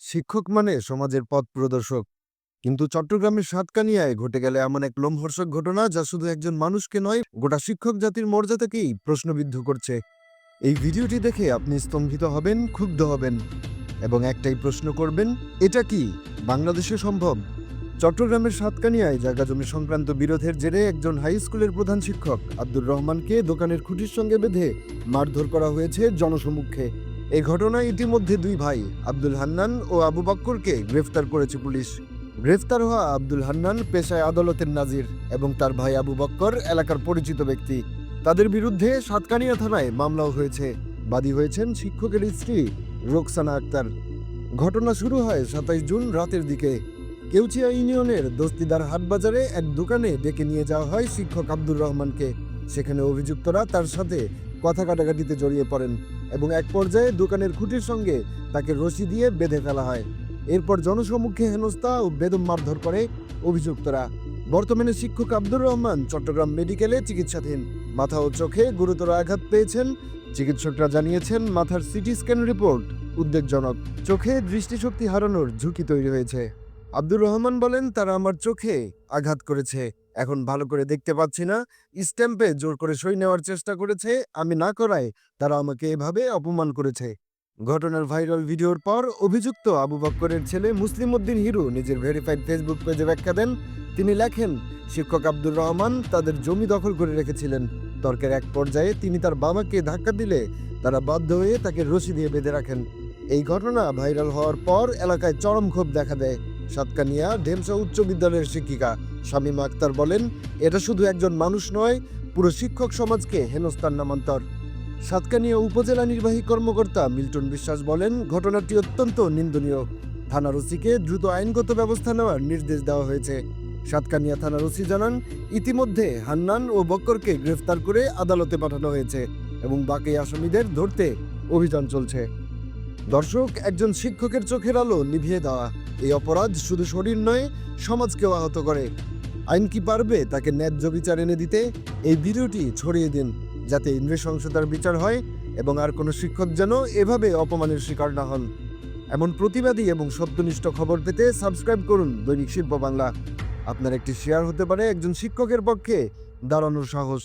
শিক্ষক মানে সমাজের পথ প্রদর্শক। কিন্তু চট্টগ্রামের সাতকানিয়ায় ঘটে গেলে এমন এক লোমহর্ষক ঘটনা যা শুধু একজন মানুষকে নয়, গোটা শিক্ষক জাতির মর্যাদাকেই প্রশ্নবিদ্ধ করছে। এই ভিডিওটি দেখে আপনি স্তম্ভিত হবেন, ক্ষুব্ধ হবেন এবং একটাই প্রশ্ন করবেন, এটা কি? বাংলাদেশে সম্ভব? চট্টগ্রামের সাতকানিয়ায় জায়গা জমি সংক্রান্ত বিরোধের জেরে একজন হাই স্কুলের প্রধান শিক্ষক আব্দুর রহমানকে দোকানের খুঁটির সঙ্গে বেঁধে মারধর করা হয়েছে জনসমক্ষে। এই ঘটনায় ইতিমধ্যে দুই ভাই, আব্দুল হান্নান ও আবু বক্করকে গ্রেফতার করেছে পুলিশ। গ্রেফতার হওয়া আব্দুল হান্নান পেশায় আদালতের নাজির এবং তার ভাই আবু বক্কর এলাকার পরিচিত ব্যক্তি। তাদের বিরুদ্ধে সাতকানিয়া থানায় মামলাও হয়েছে। বাদী হয়েছেন শিক্ষকের স্ত্রী রোকসানা আক্তার। ঘটনা শুরু হয় সাতাইশ জুন রাতের দিকে। কেউচিয়া ইউনিয়নের দস্তিদার হাটবাজারে এক দোকানে ডেকে নিয়ে যাওয়া হয় শিক্ষক আব্দুর রহমানকে। সেখানে অভিযুক্তরা তার সাথে কথা কাটাকাটিতে জড়িয়ে পড়েন। এবং এক পর্যায়ে দোকানের খুঁটির সঙ্গে তাকে রশি দিয়ে বেঁধে ফেলা হয়। এরপর জনসমক্ষে হেনস্থা ও বেদম মারধর করে অভিযুক্তরা। বর্তমানে শিক্ষক আব্দুর রহমান চট্টগ্রাম মেডিকেলে চিকিৎসাধীন। মাথা ও চোখে গুরুতর আঘাত পেয়েছেন। চিকিৎসকরা জানিয়েছেন, মাথার সিটি স্ক্যান রিপোর্ট উদ্বেগজনক। চোখে দৃষ্টিশক্তি হারানোর ঝুঁকি তৈরি হয়েছে। আব্দুর রহমান বলেন, তারা আমার চোখে আঘাত করেছে। এখন ভালো করে দেখতে পাচ্ছি না। স্ট্যাম্পে জোর করে সই নেওয়ার চেষ্টা করেছে, আমি না করায় তারা আমাকে এভাবে অপমান করেছে। ঘটনার ভাইরাল ভিডিওর পর অভিযুক্ত আবু বক্করের ছেলে মুসলিম উদ্দিন হিরু নিজের ভেরিফাইড ফেসবুক পেজে ব্যাখ্যা দেন। তিনি লেখেন, শিক্ষক আব্দুর রহমান তাদের জমি দখল করে রেখেছিলেন। তর্কের এক পর্যায়ে তিনি তার বাবাকে ধাক্কা দিলে তারা বাধ্য হয়ে তাকে রশি দিয়ে বেঁধে রাখেন। এই ঘটনা ভাইরাল হওয়ার পর এলাকায় চরম ক্ষোভ দেখা দেয়। সাতকানিয়া ঢেমসা উচ্চ বিদ্যালয়ের শিক্ষিকা শামীমা আক্তার বলেন, এটা শুধু একজন মানুষ নয়, পুরো শিক্ষক সমাজকে হেনস্থার নামান্তর। সাতকানিয়া উপজেলা নির্বাহী কর্মকর্তা মিল্টন বিশ্বাস বলেন, ঘটনাটি অত্যন্ত নিন্দনীয়। থানার ওসিকে দ্রুত আইনগত ব্যবস্থা নেওয়ার নির্দেশ দেওয়া হয়েছে। সাতকানিয়া থানার ওসি জানান, ইতিমধ্যে হান্নান ও বক্করকে গ্রেফতার করে আদালতে পাঠানো হয়েছে এবং বাকি আসামিদের ধরতে অভিযান চলছে। দর্শক, একজন শিক্ষকের চোখের আলো নিভিয়ে দেওয়া। এই অপরাধ শুধু শরীর নয়, সমাজকেও আহত করে। আইন কি পারবে তাকে ন্যায্য বিচার এনে দিতে? এই ভিডিওটি ছড়িয়ে দিন, যাতে নৃশংসতার বিচার হয় এবং আর কোনো শিক্ষক যেন এভাবে অপমানের শিকার না হন। এমন প্রতিবাদী এবং সত্যনিষ্ঠ খবর পেতে সাবস্ক্রাইব করুন দৈনিক শিল্প বাংলা। আপনার একটি শেয়ার হতে পারে একজন শিক্ষকের পক্ষে, দাঁড়ানোর সাহস।